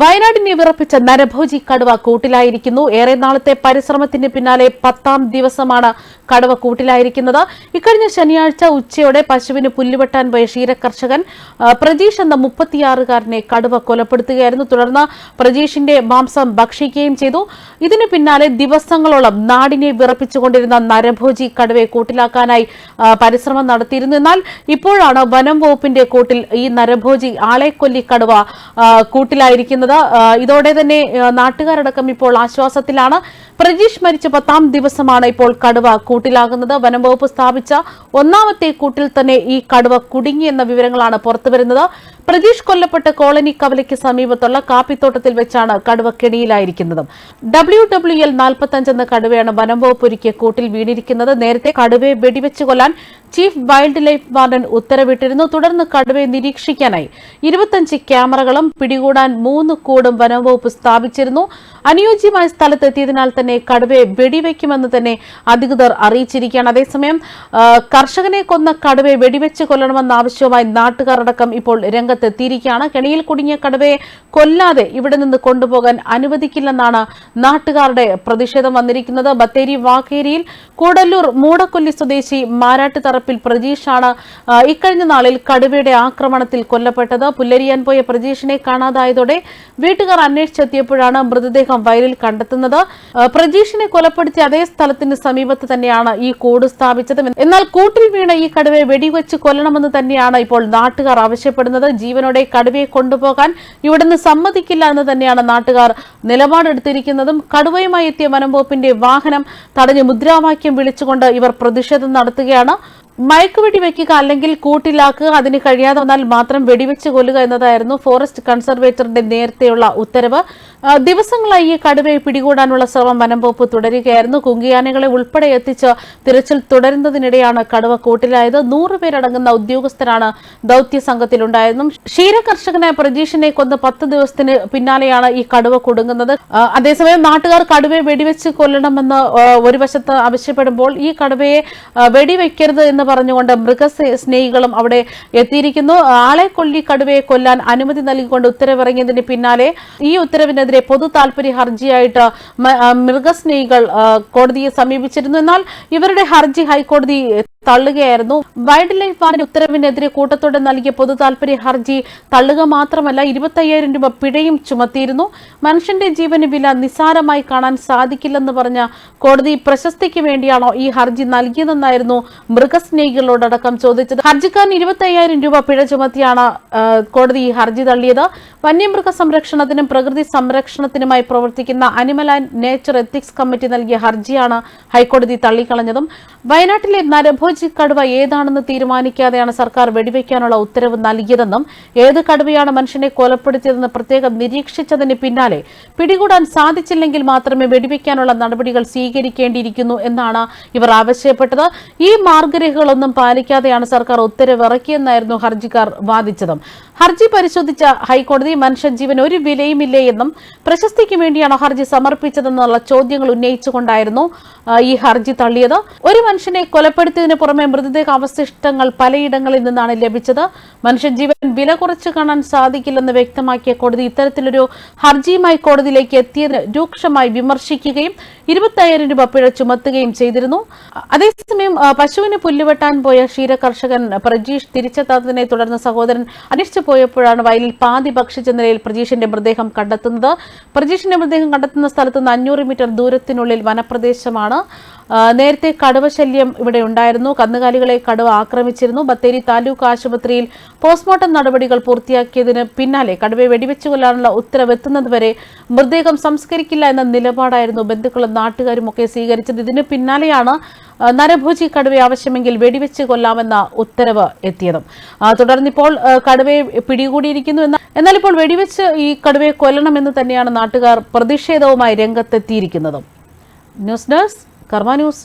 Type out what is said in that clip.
വയനാടിനെ വിറപ്പിച്ച നരഭോജി കടുവ കൂട്ടിലായിരിക്കുന്നു. ഏറെ നാളത്തെ പരിശ്രമത്തിന് പിന്നാലെ പത്താം ദിവസമാണ് കടുവ കൂട്ടിലായിരിക്കുന്നത്. ഇക്കഴിഞ്ഞ ശനിയാഴ്ച ഉച്ചയോടെ പശുവിന് പുല്ലുവെട്ടാൻ പോയ ക്ഷീരകർഷകൻ പ്രജീഷ് എന്ന മുപ്പത്തിയാറുകാരനെ കടുവ കൊലപ്പെടുത്തുകയായിരുന്നു. തുടർന്ന് പ്രജീഷിന്റെ മാംസം ഭക്ഷിക്കുകയും ചെയ്തു. ഇതിനു പിന്നാലെ ദിവസങ്ങളോളം നാടിനെ വിറപ്പിച്ചുകൊണ്ടിരുന്ന നരഭോജി കടുവയെ കൂട്ടിലാക്കാനായി പരിശ്രമം നടത്തിയിരുന്നു. എന്നാൽ ഇപ്പോഴാണ് വനം വകുപ്പിന്റെ കൂട്ടിൽ ഈ നരഭോജി ആളെക്കൊല്ലി കടുവ കൂട്ടിലായിരിക്കുന്നത്. ആ, ഇതോടെ തന്നെ നാട്ടുകാരടക്കം ഇപ്പോൾ ആശ്വാസത്തിലാണ്. പ്രജീഷ് മരിച്ച പത്താം ദിവസമാണ് ഇപ്പോൾ കടുവ കൂട്ടിലാകുന്നത്. വനം വകുപ്പ് സ്ഥാപിച്ച ഒന്നാമത്തെ കൂട്ടിൽ തന്നെ ഈ കടുവ കുടുങ്ങി എന്ന വിവരങ്ങളാണ് പുറത്തുവരുന്നത്. പ്രജീഷ് കൊല്ലപ്പെട്ട കോളനി കവലയ്ക്ക് സമീപത്തുള്ള കാപ്പിത്തോട്ടത്തിൽ വെച്ചാണ് കടുവ കെണിയിലായിരിക്കുന്നത്. ഡബ്ല്യു ഡബ്ല്യു എൽ നാൽപ്പത്തഞ്ച് എന്ന കടുവയാണ് വനം വകുപ്പ് ഒരുക്കിയ കൂട്ടിൽ വീണിരിക്കുന്നത്. നേരത്തെ കടുവയെ വെടിവെച്ച് കൊല്ലാൻ ചീഫ് വൈൽഡ് ലൈഫ് വാർഡൻ ഉത്തരവിട്ടിരുന്നു. തുടർന്ന് കടുവയെ നിരീക്ഷിക്കാനായി ഇരുപത്തഞ്ച് ക്യാമറകളും പിടികൂടാൻ മൂന്ന് കൂടും വനം വകുപ്പ് സ്ഥാപിച്ചിരുന്നു. അനുയോജ്യമായ സ്ഥലത്തെത്തിയതിനാൽ തന്നെ കടുവയെ വെടിവെക്കുമെന്ന് തന്നെ അധികൃതർ അറിയിച്ചിരിക്കുകയാണ്. അതേസമയം കർഷകനെ കൊന്ന കടുവയെ വെടിവെച്ച് കൊല്ലണമെന്ന ആവശ്യവുമായി നാട്ടുകാരടക്കം ഇപ്പോൾ രംഗത്തെത്തിയിരിക്കുകയാണ്. കെണിയിൽ കുടുങ്ങിയ കടുവയെ കൊല്ലാതെ ഇവിടെ നിന്ന് കൊണ്ടുപോകാൻ അനുവദിക്കില്ലെന്നാണ് നാട്ടുകാരുടെ പ്രതിഷേധം വന്നിരിക്കുന്നത്. ബത്തേരി വാക്കേരിയിൽ കൂടല്ലൂർ മൂടക്കൊല്ലി സ്വദേശി മാരാട്ട് തറപ്പിൽ പ്രജീഷാണ് ഇക്കഴിഞ്ഞ നാളിൽ കടുവയുടെ ആക്രമണത്തിൽ കൊല്ലപ്പെട്ടത്. പുല്ലരിയാൻ പോയ പ്രജീഷിനെ കാണാതായതോടെ വീട്ടുകാർ അന്വേഷിച്ചെത്തിയപ്പോഴാണ് മൃതദേഹം വയലിൽ കണ്ടെത്തുന്നത്. പ്രജീഷിനെ കൊലപ്പെടുത്തിയ അതേ സ്ഥലത്തിന് സമീപത്ത് തന്നെയാണ് ഈ കൂട് സ്ഥാപിച്ചത്. എന്നാൽ കൂട്ടിൽ വീണ ഈ കടുവയെ വെടിവെച്ച് കൊല്ലണമെന്ന് തന്നെയാണ് ഇപ്പോൾ നാട്ടുകാർ ആവശ്യപ്പെടുന്നത്. ജീവനോടെ കടുവയെ കൊണ്ടുപോകാൻ ഇവിടുന്ന് സമ്മതിക്കില്ല എന്ന് തന്നെയാണ് നാട്ടുകാർ നിലപാടെടുത്തിരിക്കുന്നതും. കടുവയുമായി എത്തിയ വനംവകുപ്പിന്റെ വാഹനം തടഞ്ഞ് മുദ്രാവാക്യം വിളിച്ചുകൊണ്ട് ഇവർ പ്രതിഷേധം നടത്തുകയാണ്. മയക്കുവെടി വെടിവെക്കുക അല്ലെങ്കിൽ കൂട്ടിലാക്കുക അതിന് കഴിയാതെ വന്നാൽ മാത്രം വെടിവെച്ച് കൊല്ലുക എന്നതായിരുന്നു ഫോറസ്റ്റ് കൺസർവേറ്ററിന്റെ നേരത്തെയുള്ള ഉത്തരവ്. ദിവസങ്ങളായി ഈ കടുവയെ പിടികൂടാനുള്ള ശ്രമം വനംവകുപ്പ് തുടരുകയായിരുന്നു. കുങ്കിയാനകളെ ഉൾപ്പെടെ എത്തിച്ച് തിരച്ചിൽ തുടരുന്നതിനിടെയാണ് കടുവ കൂട്ടിലായത്. നൂറുപേരടങ്ങുന്ന ഉദ്യോഗസ്ഥരാണ് ദൌത്യ സംഘത്തിലുണ്ടായിരുന്നു ക്ഷീരകർഷകനായ പ്രജീഷിനെ കൊന്ന് പത്ത് ദിവസത്തിന് പിന്നാലെയാണ് ഈ കടുവ കൊടുങ്ങുന്നത്. അതേസമയം നാട്ടുകാർ കടുവയെ വെടിവെച്ച് കൊല്ലണമെന്ന് ഒരു വശത്ത് ആവശ്യപ്പെടുമ്പോൾ ഈ കടുവയെ വെടിവെക്കരുത് എന്ന് പറഞ്ഞുകൊണ്ട് മൃഗസ്നേഹികളും അവിടെ എത്തിയിരിക്കുന്നു. ആളെ കൊല്ലി കടുവയെ കൊല്ലാൻ അനുമതി നൽകിക്കൊണ്ട് ഉത്തരവിറങ്ങിയതിന് പിന്നാലെ ഈ ഉത്തരവിനെതിരെ പൊതു താൽപര്യ ഹർജിയായിട്ട് മൃഗസ്നേഹികൾ കോടതിയെ സമീപിച്ചിരുന്നു. എന്നാൽ ഇവരുടെ ഹർജി ഹൈക്കോടതി തള്ളുകയായിരുന്നു. വൈൽഡ് ലൈഫ് വാർഡിന്റെ ഉത്തരവിനെതിരെ കൂട്ടത്തോടെ നൽകിയ പൊതു താൽപര്യ ഹർജി തള്ളുക മാത്രമല്ല ഇരുപത്തയ്യായിരം രൂപ പിഴയും ചുമത്തിയിരുന്നു. മനുഷ്യന്റെ ജീവന് വില നിസ്സാരമായി കാണാൻ സാധിക്കില്ലെന്ന് പറഞ്ഞ കോടതി പ്രശസ്തിക്ക് വേണ്ടിയാണോ ഈ ഹർജി നൽകിയതെന്നായിരുന്നു മൃഗസ്നേഹികളോടക്കം ചോദിച്ചത്. ഹർജിക്കാരൻ ഇരുപത്തയ്യായിരം രൂപ പിഴ ചുമത്തിയാണ് കോടതി ഈ ഹർജി തള്ളിയത്. വന്യമൃഗ സംരക്ഷണത്തിനും പ്രകൃതി സംരക്ഷണത്തിനുമായി പ്രവർത്തിക്കുന്ന animal and nature ethics committee നൽകിയ ഹർജിയാണ് ഹൈക്കോടതി തള്ളിക്കളഞ്ഞതും. വയനാട്ടിലെ നരഭോജി കടുവ ഏതാണെന്ന് തീരുമാനിക്കാതെയാണ് സർക്കാർ വെടിവയ്ക്കാനുള്ള ഉത്തരവ് നൽകിയതെന്നും ഏത് കടുവയാണ് മനുഷ്യനെ കൊലപ്പെടുത്തിയതെന്ന് പ്രത്യേകം നിരീക്ഷിച്ചതിന് പിന്നാലെ പിടികൂടാൻ സാധിച്ചില്ലെങ്കിൽ മാത്രമേ വെടിവെക്കാനുള്ള നടപടികൾ സ്വീകരിക്കേണ്ടിയിരിക്കുന്നു എന്നാണ് ഇവർ ആവശ്യപ്പെട്ടത്. ഈ മാർഗരേഖകളൊന്നും പാലിക്കാതെയാണ് സർക്കാർ ഉത്തരവ് ഉത്തരവിറക്കിയെന്നായിരുന്നു ഹർജിക്കാർ വാദിച്ചതും. ഹർജി പരിശോധിച്ച ഹൈക്കോടതി മനുഷ്യൻ ജീവൻ ഒരു വിലയുമില്ലേ എന്നും പ്രശസ്തിക്ക് വേണ്ടിയാണോ ഹർജി സമർപ്പിച്ചതെന്നുള്ള ചോദ്യങ്ങൾ ഉന്നയിച്ചുകൊണ്ടായിരുന്നു ഈ ഹർജി തള്ളിയത്. ഒരു മനുഷ്യനെ കൊലപ്പെടുത്തിയതിനു പുറമെ മൃതദേഹ അവശിഷ്ടങ്ങൾ പലയിടങ്ങളിൽ നിന്നാണ് ലഭിച്ചത്. മനുഷ്യജീവൻ വില കുറച്ച് കാണാൻ സാധിക്കില്ലെന്ന് വ്യക്തമാക്കിയ കോടതി ഇത്തരത്തിലൊരു ഹർജിയുമായി കോടതിയിലേക്ക് എത്തിയതിന് രൂക്ഷമായി വിമർശിക്കുകയും ഇരുപത്തയ്യായിരം രൂപ പിഴ ചുമത്തുകയും ചെയ്തിരുന്നു. അതേസമയം പശുവിന് പുല്ലുവെട്ടാൻ പോയ ക്ഷീരകർഷകൻ പ്രജീഷ് തിരിച്ചെത്താത്തതിനെ തുടർന്ന് സഹോദരൻ അന്വേഷിച്ചു പോയപ്പോഴാണ് വയലിൽ പാതി ഭക്ഷിച്ച നിലയിൽ പ്രജീഷിന്റെ മൃതദേഹം കണ്ടെത്തുന്നത്. പ്രജീഷിന്റെ മൃതദേഹം കണ്ടെത്തുന്ന സ്ഥലത്ത് നിന്ന് അഞ്ഞൂറ് മീറ്റർ ദൂരത്തിനുള്ളിൽ വനപ്രദേശമാണ്. നേരത്തെ കടുവ ശല്യം ഇവിടെ ഉണ്ടായിരുന്നു. കന്നുകാലികളെ കടുവ ആക്രമിച്ചിരുന്നു. ബത്തേരി താലൂക്ക് ആശുപത്രിയിൽ പോസ്റ്റ്മോർട്ടം നടപടികൾ പൂർത്തിയാക്കിയതിന് പിന്നാലെ കടുവയെ വെടിവെച്ചു കൊല്ലാനുള്ള ഉത്തരവെത്തുന്നതുവരെ മൃതദേഹം സംസ്കരിക്കില്ല എന്ന നിലപാടായിരുന്നു ബന്ധുക്കളും നാട്ടുകാരും ഒക്കെ സ്വീകരിച്ചത്. ഇതിന് പിന്നാലെയാണ് നരഭോജി കടുവയെ ആവശ്യമെങ്കിൽ വെടിവെച്ച് കൊല്ലാമെന്ന ഉത്തരവ് എത്തിയതും. തുടർന്നിപ്പോൾ കടുവയെ പിടികൂടിയിരിക്കുന്നു എന്ന എന്നാൽ ഇപ്പോൾ വെടിവെച്ച് ഈ കടുവയെ കൊല്ലണമെന്ന് തന്നെയാണ് നാട്ടുകാർ പ്രതിഷേധവുമായി രംഗത്തെത്തിയിരിക്കുന്നതും. News desk Karma news